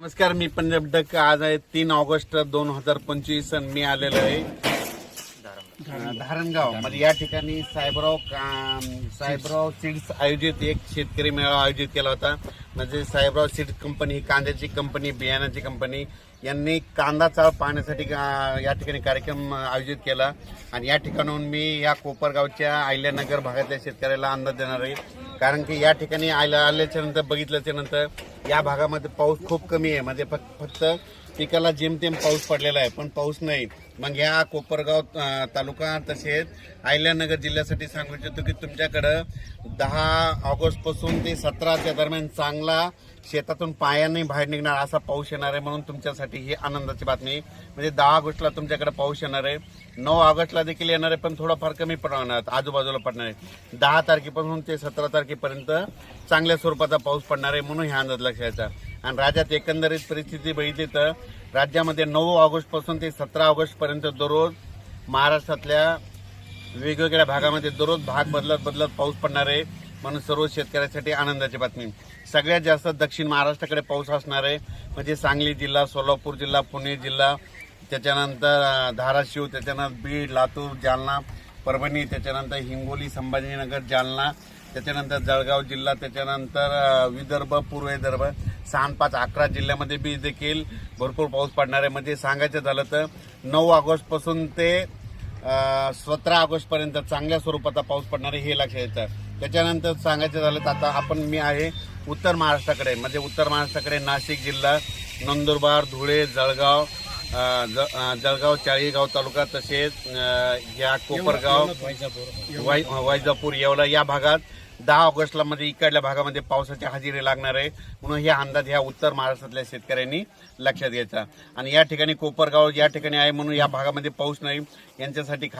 नमस्कार मी पंजाब डक. आज आहे तीन ऑगस्ट दोन हजार पंचवीस मी आलेलो आहे धारणगाव म्हणजे या ठिकाणी साहेबराव का- साहेबराव सीड्स आयोजित एक शेतकरी मेळावा आयोजित केला होता. म्हणजे साहेबराव सीड्स कंपनी ही कांद्याची कंपनी बियाण्याची कंपनी यांनी कांदा चाळ पाहण्यासाठी या ठिकाणी कार्यक्रम आयोजित केला. आणि या ठिकाणाहून मी या कोपरगावच्या आयल्यानगर भागातल्या शेतकऱ्याला अंदाज देणार आहे. कारण की या ठिकाणी आल्या आल्याच्यानंतर बघितल्याच्या नंतर या भागामध्ये पाऊस खूप कमी आहे. म्हणजे फक्त फक्त पिकाला जेमतेम पाऊस पडलेला आहे पण पाऊस नाही. मग ह्या कोपरगाव तालुका तसेच अहिल्यानगर जिल्ह्यासाठी सांगू इच्छितो की तुमच्याकडं दहा ऑगस्टपासून ते सतराच्या दरम्यान चांगला शेतातून पायाने बाहेर निघणार असा पाऊस येणार आहे म्हणून तुमच्यासाठी ही आनंदाची बातमी. म्हणजे दहा ऑगस्टला तुमच्याकडे पाऊस येणार आहे. नऊ ऑगस्टला देखील येणार आहे पण थोडाफार कमी पडणार आजूबाजूला पडणार आहे. दहा तारखेपासून ते सतरा तारखेपर्यंत चांगल्या स्वरूपाचा पाऊस पडणार आहे म्हणून ह्या अंदाज लक्षात आणि राज्यात एकंदरीत परिस्थिती बघितली तर राज्यामध्ये नऊ ऑगस्टपासून ते सतरा ऑगस्ट पर्यंत दररोज महाराष्ट्रातल्या वेगवेगळ्या भागामध्ये दररोज भाग बदलत बदलत पाऊस पडणार आहे. म्हणून सर्व शेतकऱ्यासाठी आनंदाची बातमी. सगळ्यात जास्त दक्षिण महाराष्ट्राकडे पाऊस असणार आहे. म्हणजे सांगली जिल्हा सोलापूर जिल्हा पुणे जिल्हा त्याच्यानंतर धाराशिव त्याच्यानंतर बीड लातूर जालना परभणी त्याच्यानंतर हिंगोली संभाजीनगर जालना त्याच्यानंतर जळगाव जिल्हा त्याच्यानंतर विदर्भ पूर्व विदर्भ सहा आणि पाच अकरा जिल्ह्यामध्ये बी देखील भरपूर पाऊस पडणार आहे. म्हणजे सांगायचं झालं तर नऊ ऑगस्टपासून ते सतरा ऑगस्टपर्यंत चांगल्या स्वरूपाचा पाऊस पडणार आहे हे लक्षात येतं. त्याच्यानंतर सांगायचं झालं तर आता आपण मी आहे उत्तर महाराष्ट्राकडे. म्हणजे उत्तर महाराष्ट्राकडे नाशिक जिल्हा नंदुरबार धुळे जळगाव ज- जळगाव चाळीगाव तालुका तसेच या कोपरगाव वाय- वैजापूर. येवला. या भागात दहा ऑगस्टला म्हणजे इकडल्या भागामध्ये पावसाची हजेरी लागणार आहे. म्हणून हे अंदाज ह्या उत्तर महाराष्ट्रातल्या शेतकऱ्यांनी लक्षात घ्यायचा. आणि या ठिकाणी कोपरगाव या ठिकाणी आहे म्हणून या भागामध्ये पाऊस नाही. यांच्यासाठी